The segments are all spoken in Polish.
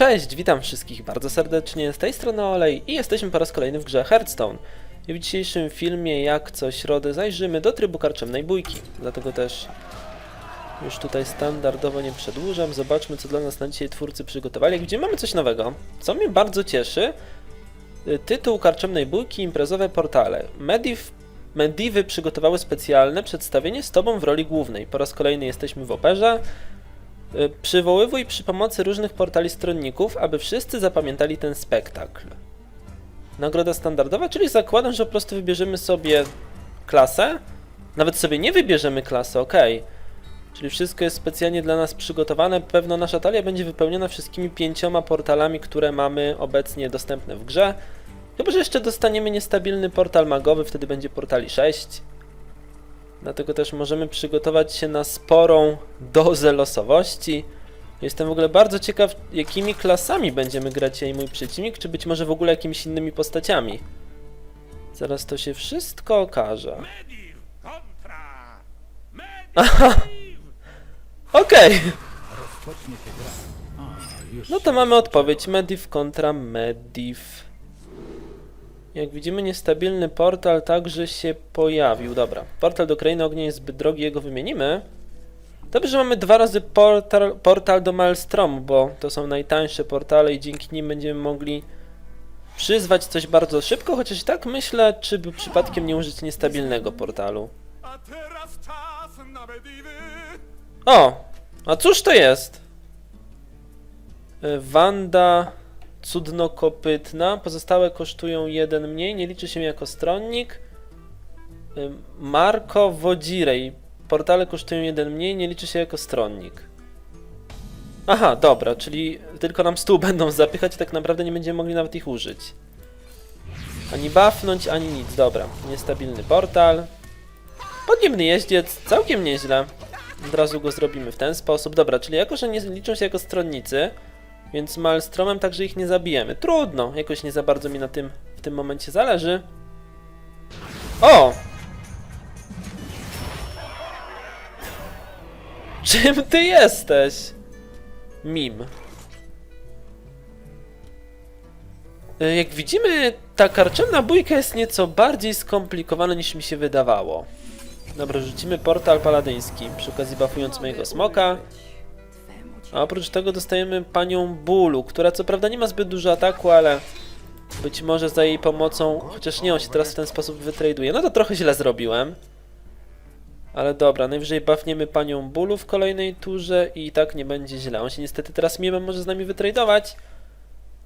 Cześć, witam wszystkich bardzo serdecznie, z tej strony Olej i jesteśmy po raz kolejny w grze Hearthstone. I w dzisiejszym filmie, jak co środę, zajrzymy do trybu karczemnej bójki. Dlatego też już tutaj standardowo nie przedłużam. Zobaczmy, co dla nas na dzisiaj twórcy przygotowali. Widzimy, mamy coś nowego, co mnie bardzo cieszy. Y, Tytuł karczemnej bójki, imprezowe portale. Mediv, Medivy przygotowały specjalne przedstawienie z Tobą w roli głównej. Po raz kolejny jesteśmy w operze. Y, Przywoływuj przy pomocy różnych portali stronników, aby wszyscy zapamiętali ten spektakl. Nagroda standardowa, czyli zakładam, że po prostu wybierzemy sobie klasę. Nawet sobie nie wybierzemy klasy, ok. Czyli wszystko jest specjalnie dla nas przygotowane. Pewno nasza talia będzie wypełniona wszystkimi pięcioma portalami, które mamy obecnie dostępne w grze. Chyba, że jeszcze dostaniemy niestabilny portal magowy, wtedy będzie portali 6. Dlatego też możemy przygotować się na sporą dozę losowości. Jestem w ogóle bardzo ciekaw, jakimi klasami będziemy grać ja i mój przeciwnik, czy być może w ogóle jakimiś innymi postaciami. Zaraz to się wszystko okaże. Aha. Okej. No to mamy odpowiedź. Mediv kontra Mediv. Jak widzimy, niestabilny portal także się pojawił. Dobra, portal do Krainy Ognia jest zbyt drogi, jego wymienimy. Dobrze, że mamy dwa razy portal, portal do Maelstromu, bo to są najtańsze portale i dzięki nim będziemy mogli przyzwać coś bardzo szybko, chociaż i tak myślę, czy by przypadkiem nie użyć niestabilnego portalu. O! A cóż to jest? Y, Wanda cudnokopytna. Pozostałe kosztują jeden mniej, nie liczy się jako stronnik. Marko Wodzirej. Portale kosztują jeden mniej, nie liczy się jako stronnik. Aha, dobra, czyli tylko nam stół będą zapychać tak naprawdę nie będziemy mogli nawet ich użyć. Ani buffnąć, ani nic. Dobra, niestabilny portal. Podniebny jeździec, całkiem nieźle. Od razu go zrobimy w ten sposób. Dobra, czyli jako, że nie liczą się jako stronnicy, więc Malstromem także ich nie zabijemy. Trudno, jakoś nie za bardzo mi na tym w tym momencie zależy. O! Czym ty jesteś? Mim. Y, Jak widzimy, ta karczemna bójka jest nieco bardziej skomplikowana niż mi się wydawało. Dobra, rzucimy portal paladyński, przy okazji buffując mojego smoka. A oprócz tego dostajemy panią Bulu, która co prawda nie ma zbyt dużo ataku, ale być może za jej pomocą, chociaż nie, on się teraz w ten sposób wytraduje. No to trochę źle zrobiłem. Ale dobra, najwyżej buffniemy panią Bulu w kolejnej turze i tak nie będzie źle. On się niestety teraz mimem może z nami wytradować.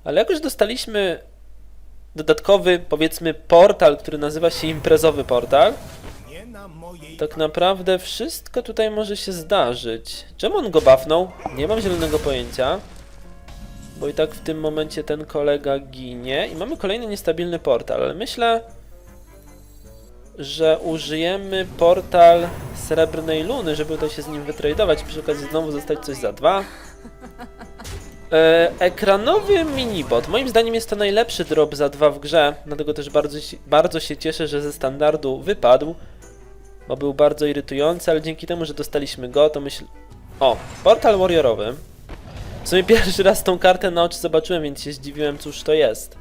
Ale jakoś dostaliśmy dodatkowy, powiedzmy, portal, który nazywa się imprezowy portal. Tak naprawdę wszystko tutaj może się zdarzyć. Czemu on go buffnął? Nie mam zielonego pojęcia. Bo i tak w tym momencie ten kolega ginie. I mamy kolejny niestabilny portal, ale myślę, że użyjemy portal Srebrnej Luny, żeby to się z nim wytradować. Przy okazji znowu zostać coś za dwa. E, ekranowy minibot. Moim zdaniem jest to najlepszy drop za dwa w grze. Dlatego też bardzo, bardzo się cieszę, że ze standardu wypadł bo był bardzo irytujący, ale dzięki temu, że dostaliśmy go, to myśl... O, portal warriorowy. W sumie pierwszy raz tą kartę na oczy zobaczyłem, więc się zdziwiłem, cóż to jest.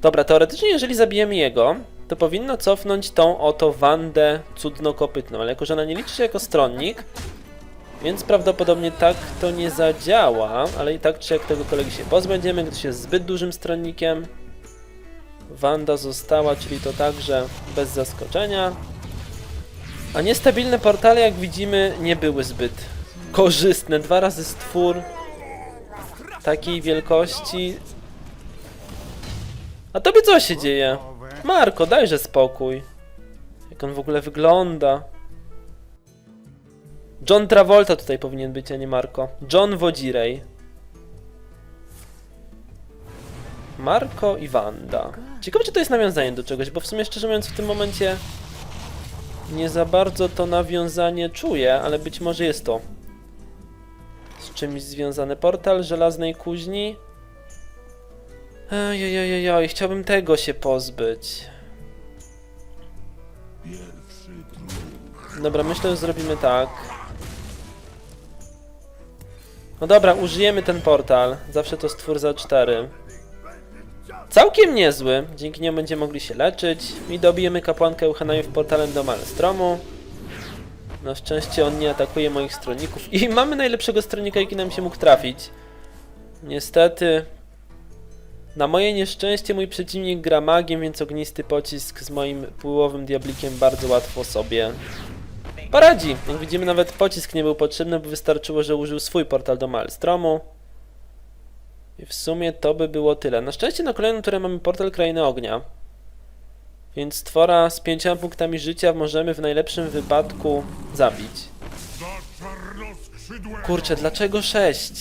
Dobra, teoretycznie jeżeli zabijemy jego, to powinno cofnąć tą oto Wandę cudnokopytną, ale jako, że ona nie liczy się jako stronnik, więc prawdopodobnie tak to nie zadziała, ale i tak czy jak tego kolegi się pozbędziemy, gdyż jest zbyt dużym stronnikiem. Wanda została, czyli to także bez zaskoczenia. A niestabilne portale, jak widzimy, nie były zbyt korzystne. Dwa razy stwór takiej wielkości. A tobie co się dzieje? Marko, dajże spokój. Jak on w ogóle wygląda. John Travolta tutaj powinien być, a nie Marko. John Wodzirej. Marko i Wanda. Ciekawe, czy to jest nawiązanie do czegoś, bo w sumie szczerze mówiąc w tym momencie nie za bardzo to nawiązanie czuję, ale być może jest to z czymś związany. Portal żelaznej kuźni. Ojojojoj, chciałbym tego się pozbyć. Dobra, myślę, że zrobimy tak. No dobra, użyjemy ten portal. Zawsze to stwór za 4. Całkiem niezły. Dzięki niemu będziemy mogli się leczyć. I dobijemy kapłankę Euchenajów portalem do Malstromu. Na szczęście on nie atakuje moich stronników. I mamy najlepszego stronnika, jaki nam się mógł trafić. Niestety. Na moje nieszczęście mój przeciwnik gra magiem, więc ognisty pocisk z moim pyłowym diablikiem bardzo łatwo sobie poradzi. Jak widzimy, nawet pocisk nie był potrzebny, bo wystarczyło, że użył swój portal do Malstromu. I w sumie to by było tyle. Na szczęście na kolejnym turze mamy portal Krainy Ognia. Więc stwora z pięcioma punktami życia możemy w najlepszym wypadku zabić. Kurczę, dlaczego sześć?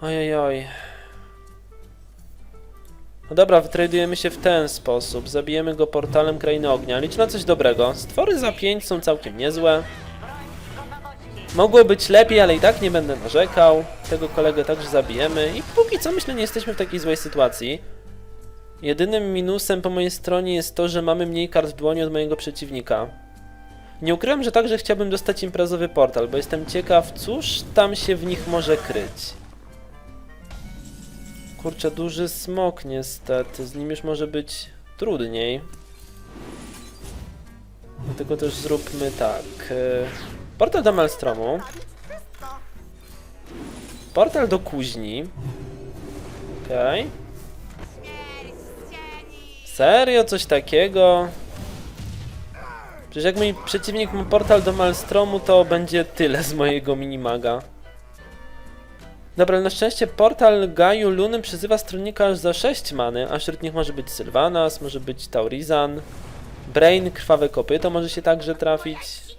Ojej. No dobra, wytradujemy się w ten sposób. Zabijemy go portalem Krainy Ognia. Licz na coś dobrego. Stwory za 5 są całkiem niezłe. Mogło być lepiej, ale i tak nie będę narzekał. Tego kolegę także zabijemy. I póki co myślę, nie jesteśmy w takiej złej sytuacji. Jedynym minusem po mojej stronie jest to, że mamy mniej kart w dłoni od mojego przeciwnika. Nie ukrywam, że także chciałbym dostać imprezowy portal, bo jestem ciekaw, cóż tam się w nich może kryć. Kurczę, duży smok niestety, z nim już może być trudniej. Dlatego też zróbmy tak. Portal do Maelstromu. Portal do kuźni. Okej. Serio? Coś takiego? Przecież jak mój przeciwnik ma portal do Malstromu, to będzie tyle z mojego minimaga. Dobra, na szczęście portal Gaju Luny przyzywa stronnika aż za 6 many, a wśród nich może być Sylvanas, może być Taurizan, Brain, Krwawe Kopyto może się także trafić.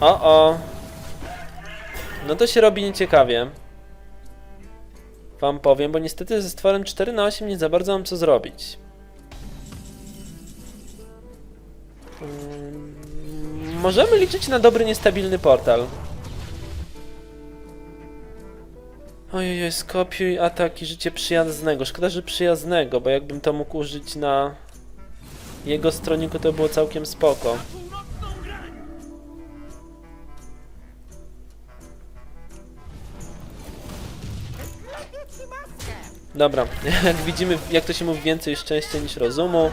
O, o. No to się robi nieciekawie. Wam powiem, bo niestety ze stworem 4 na 8 nie za bardzo mam co zrobić. Mm, Możemy liczyć na dobry, niestabilny portal. Ojej, skopiuj ataki życie przyjaznego. Szkoda, że przyjaznego, bo jakbym to mógł użyć na jego stroniku, to było całkiem spoko. Dobra, jak widzimy, jak to się mówi, więcej szczęścia niż rozumu.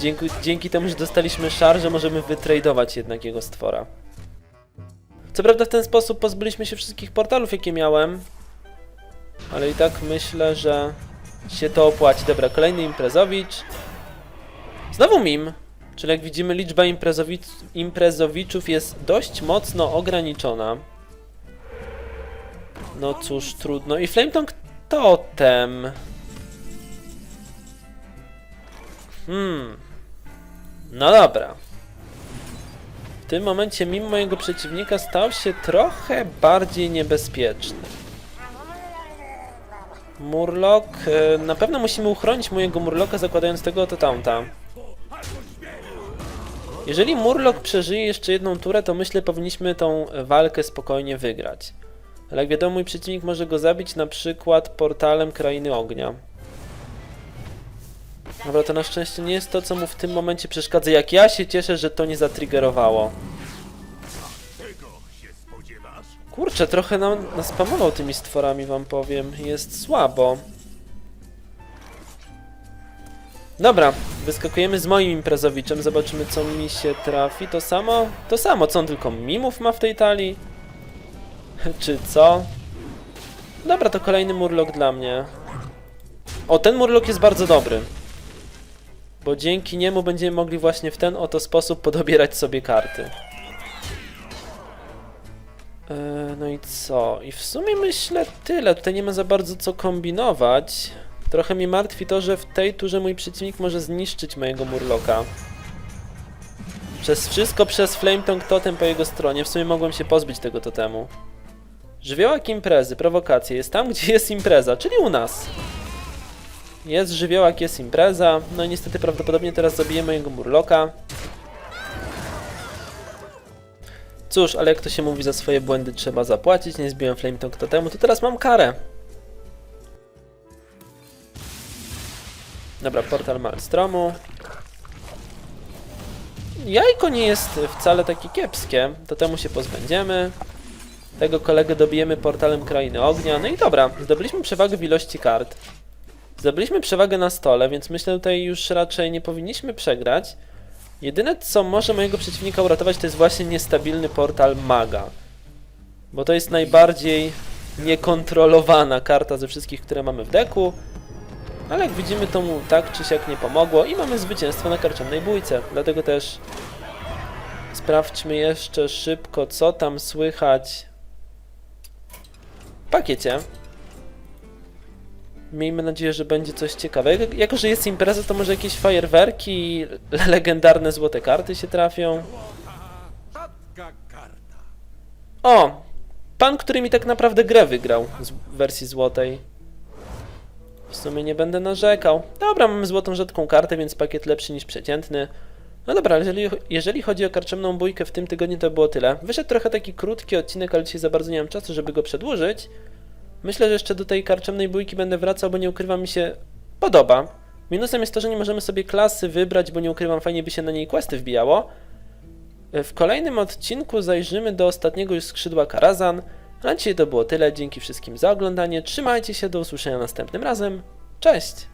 Dzięki, dzięki temu, że dostaliśmy szarże, możemy wytradować jednak jego stwora. Co prawda w ten sposób pozbyliśmy się wszystkich portalów, jakie miałem. Ale i tak myślę, że się to opłaci. Dobra, kolejny imprezowicz. Znowu mim. Czyli jak widzimy, liczba imprezowic imprezowiczów jest dość mocno ograniczona. No cóż, trudno. I Flametongue Totem. Hmm. No dobra. W tym momencie mimo mojego przeciwnika stał się trochę bardziej niebezpieczny. Murloc. e, Na pewno musimy uchronić mojego Murloka zakładając tego oto tamta. Jeżeli Murloc przeżyje jeszcze jedną turę, to myślę powinniśmy tą walkę spokojnie wygrać. Ale jak wiadomo, mój przeciwnik może go zabić na przykład portalem Krainy Ognia. Dobra, to na szczęście nie jest to, co mu w tym momencie przeszkadza. Jak ja się cieszę, że to nie zatriggerowało. Kurczę, trochę nam naspamował tymi stworami, wam powiem. Jest słabo. Dobra, wyskakujemy z moim imprezowiczem, zobaczymy co mi się trafi. To samo? To samo, co on tylko mimów ma w tej talii? Czy co? Dobra, to kolejny murlok dla mnie. O, ten murlok jest bardzo dobry. Bo dzięki niemu będziemy mogli właśnie w ten oto sposób podobierać sobie karty. E, no i co? I w sumie myślę tyle. Tutaj nie ma za bardzo co kombinować. Trochę mnie martwi to, że w tej turze mój przeciwnik może zniszczyć mojego murloka. Przez wszystko przez Flametongue Totem po jego stronie. W sumie mogłem się pozbyć tego totemu. Żywiołak imprezy, prowokacje. Jest tam, gdzie jest impreza, czyli u nas. Jest żywiołak, jest impreza. No i niestety prawdopodobnie teraz zabijemy jego murloka. Cóż, ale jak to się mówi, za swoje błędy trzeba zapłacić. Nie zbiłem Flametongue Totemu, to teraz mam karę. Dobra, portal Malstromu. jajko nie jest wcale takie kiepskie, to temu się pozbędziemy. Tego kolegę dobijemy portalem Krainy Ognia. No i dobra, zdobyliśmy przewagę w ilości kart. Zdobyliśmy przewagę na stole, więc myślę tutaj już raczej nie powinniśmy przegrać. Jedyne co może mojego przeciwnika uratować to jest właśnie niestabilny portal maga. Bo to jest najbardziej niekontrolowana karta ze wszystkich, które mamy w deku. Ale jak widzimy to mu tak czy siak nie pomogło i mamy zwycięstwo na karczemnej bójce. Dlatego też sprawdźmy jeszcze szybko co tam słychać pakiecie. Miejmy nadzieję, że będzie coś ciekawego. Jako, że jest impreza, to może jakieś fajerwerki legendarne złote karty się trafią. O! Pan, który mi tak naprawdę grę wygrał z wersji złotej. W sumie nie będę narzekał. Dobra, mamy złotą rzadką kartę, więc pakiet lepszy niż przeciętny. No dobra, jeżeli, jeżeli chodzi o karczemną bójkę w tym tygodniu, to było tyle. Wyszedł trochę taki krótki odcinek, ale dzisiaj za bardzo nie mam czasu, żeby go przedłużyć. Myślę, że jeszcze do tej karczemnej bójki będę wracał, bo nie ukrywam, mi się podoba. Minusem jest to, że nie możemy sobie klasy wybrać, bo nie ukrywam, fajnie by się na niej questy wbijało. W kolejnym odcinku zajrzymy do ostatniego już skrzydła Karazan. A dzisiaj to było tyle. Dzięki wszystkim za oglądanie. Trzymajcie się, do usłyszenia następnym razem. Cześć!